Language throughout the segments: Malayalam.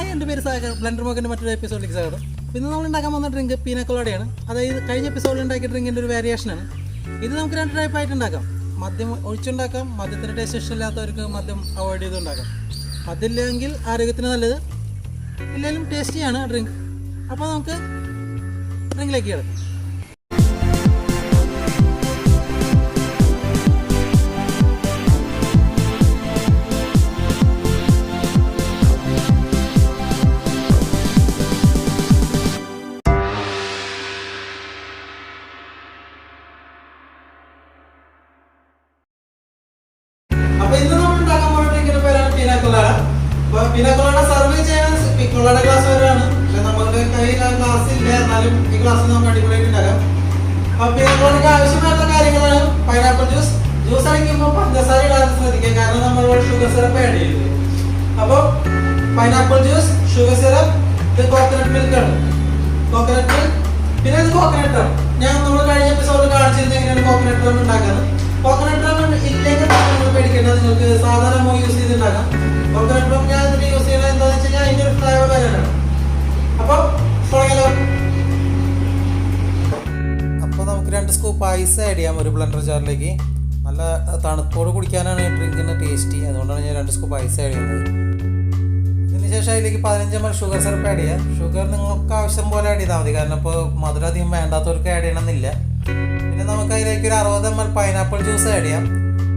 ഹായ് എന്റെ പേര് സാഗർ. ബ്ലൻഡർ മോക്കിന്റെ മറ്റൊരു എപ്പിസോഡിലേക്ക് സ്വാഗതം. ഇന്ന് നമ്മൾ ഉണ്ടാക്കാൻ വന്ന ഡ്രിങ്ക് പീനക്കൊളോടെയാണ് അതായത് കഴിഞ്ഞ എപ്പിസോഡിൽ ഉണ്ടാക്കിയ ഡ്രിങ്കിന്റെ ഒരു വേരിയേഷനാണ് ഇത് നമുക്ക് രണ്ട് ടൈപ്പ് ആയിട്ട് ഉണ്ടാക്കാം. മദ്യം ഒഴിച്ചുണ്ടാക്കാം മദ്യത്തിന്റെ ടേസ്റ്റ് ഇഷ്ടമില്ലാത്തവർക്ക് മദ്യം അവോയ്ഡ് ചെയ്ത് ഉണ്ടാക്കാം മദ്യമില്ലെങ്കിൽ ആരോഗ്യത്തിന് നല്ലത്. ഇല്ലെങ്കിലും ടേസ്റ്റിയാണ് ഡ്രിങ്ക് അപ്പോൾ നമുക്ക് ഡ്രിങ്കിലേക്ക് കിടക്കാം. അപ്പൊ പീനാക്കൊളാട സർവേ ചെയ്യാൻ പിക്കൊളാട ക്ലാസ് വരെയാണ്. പക്ഷെ നമ്മുടെ കയ്യിൽ ആ ക്ലാസ് ഇല്ല എന്നാലും ഈ ക്ലാസ് നമുക്ക് അടിപൊളിയായിട്ട് ഉണ്ടാക്കാം അപ്പൊ പീനാക്കൊളാടക്ക് ആവശ്യമായിട്ടുള്ള കാര്യങ്ങളാണ് പൈനാപ്പിൾ ജ്യൂസ് ജ്യൂസ് അടിക്കുമ്പോൾ പഞ്ചസാര ഇടാതെ ശ്രദ്ധിക്കുക കാരണം നമ്മൾ ഷുഗർ സിറപ്പ് ആഡ് ചെയ്യുന്നത് അപ്പൊ പൈനാപ്പിൾ ജ്യൂസ് ഷുഗർ സിറപ്പ് ഇത് കോക്കനട്ട് മിൽക്ക് ആണ്. കോക്കനട്ട് പിന്നെ ഇത് കോക്കനട്ട് ഞാൻ നമ്മൾ കഴിഞ്ഞ എപ്പിസോഡിൽ കാണിച്ചിരുന്നത് എങ്ങനെയാണ് കോക്കനട്ട് റം ഉണ്ടാക്കുന്നത്. കോക്കനട്ട് റം ഇല്ലെങ്കിൽ നിങ്ങൾ പേടിക്കേണ്ട നിങ്ങൾക്ക് സാധാരണ മോ യൂസ് ചെയ്തുണ്ടാക്കാം കോക്കനട്ട് റം ഞാൻ രണ്ട് സ്കൂപ്പ് ഐസ് ആഡ് ചെയ്യാം ഒരു ബ്ലെൻഡർ ജാറിലേക്ക് നല്ല തണുപ്പോട് കുടിക്കാനാണ് ഡ്രിങ്കിന് ടേസ്റ്റി അതുകൊണ്ടാണ് ഞാൻ രണ്ട് സ്കൂപ്പ് ഐസ് ആഡ് ചെയ്യുന്നത്. അതിനുശേഷം ശേഷം അതിലേക്ക് പതിനഞ്ച് M L sugar syrup add ചെയ്യാം. ഷുഗർ നിങ്ങൾക്ക് ആവശ്യം പോലെ ആഡ് ചെയ്താൽ മതി. കാരണം ഇപ്പോൾ മധുരം അധികം വേണ്ടാത്തവർക്ക് ആഡ് ചെയ്യണമെന്നില്ല. പിന്നെ നമുക്ക് അതിലേക്ക് ഒരു അറുപത് M L pineapple juice add ചെയ്യാം.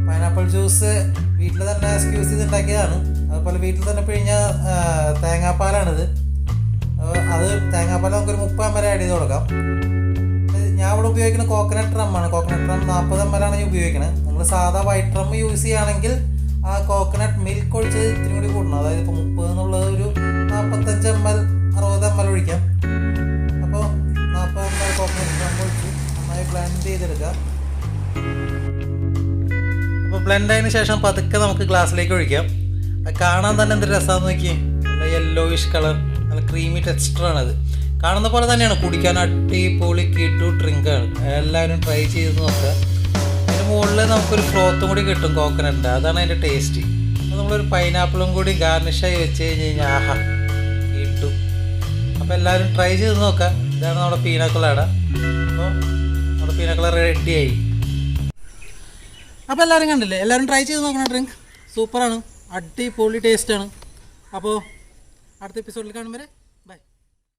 പൈനാപ്പിൾ ജ്യൂസ് വീട്ടിൽ തന്നെ എക്സ്ക്യൂസ് ചെയ്ത് ഉണ്ടാക്കിയതാണ് അതുപോലെ വീട്ടിൽ തന്നെ പിഴിഞ്ഞ തേങ്ങാപ്പാലാണിത്. അത് തേങ്ങാപ്പാൽ നമുക്കൊരു മുപ്പത് എം എൽ ആഡ് ചെയ്ത് കൊടുക്കാം. ഇവിടെ ഉപയോഗിക്കുന്ന കോക്കനട്ട് റമ്മാണ് കോക്കനട്ട് റം നാൽപ്പത് എം എൽ ആണ് ഞാൻ ഉപയോഗിക്കുന്നത് നിങ്ങൾ സാധാ വൈറ്റ് റം യൂസ് ചെയ്യുകയാണെങ്കിൽ ആ കോക്കനട്ട് മിൽക്ക് ഒഴിച്ച് ഇത്തിരി കൂടി കൂട്ടണം അതായത് ഇപ്പോൾ മുപ്പത് എന്നുള്ളത് ഒരു നാൽപ്പത്തഞ്ച് എം എൽ അറുപത് എം എൽ ഒഴിക്കാം. അപ്പോൾ നാൽപ്പത് എം എൽ കോക്കനട്ട് റം ഒഴിച്ച് നന്നായി ബ്ലെൻഡ് ചെയ്തെടുക്കാം അപ്പോൾ ബ്ലെൻഡ് ആയതിനു ശേഷം പതുക്കെ നമുക്ക് ഗ്ലാസ്സിലേക്ക് ഒഴിക്കാം. കാണാൻ തന്നെ എന്തൊരു രസമാണെന്ന് നോക്കിയേ. നല്ല യെല്ലോയിഷ് കളർ നല്ല ക്രീമി ടെക്സ്ചറാണത് കാണുന്ന പോലെ തന്നെയാണ്. കുടിക്കാൻ അടിപൊളി കിട്ടു ഡ്രിങ്കാണ് എല്ലാവരും ട്രൈ ചെയ്ത് നോക്കുക അതിന്റെ മുകളിൽ നമുക്കൊരു ക്ലോത്തും കൂടി കിട്ടും കോക്കനട്ടിന്റെ അതാണ് അതിന്റെ ടേസ്റ്റ് അപ്പോൾ നമ്മളൊരു പൈനാപ്പിളും കൂടി ഗാർണിഷായി വെച്ച് കഴിഞ്ഞ് കഴിഞ്ഞാൽ ആഹാ കിട്ടു. അപ്പോൾ എല്ലാവരും ട്രൈ ചെയ്ത് നോക്കുക ഇതാണ് നമ്മുടെ പീനാക്കുളാട അപ്പോൾ നമ്മുടെ പീനാക്കുള റെഡിയായി അപ്പോൾ എല്ലാവരും കണ്ടില്ലേ? എല്ലാവരും ട്രൈ ചെയ്ത് നോക്കണം ഡ്രിങ്ക് സൂപ്പറാണ് അടിപൊളി ടേസ്റ്റാണ് അപ്പോൾ അടുത്ത എപ്പിസോഡിൽ കാണുമ്പോൾ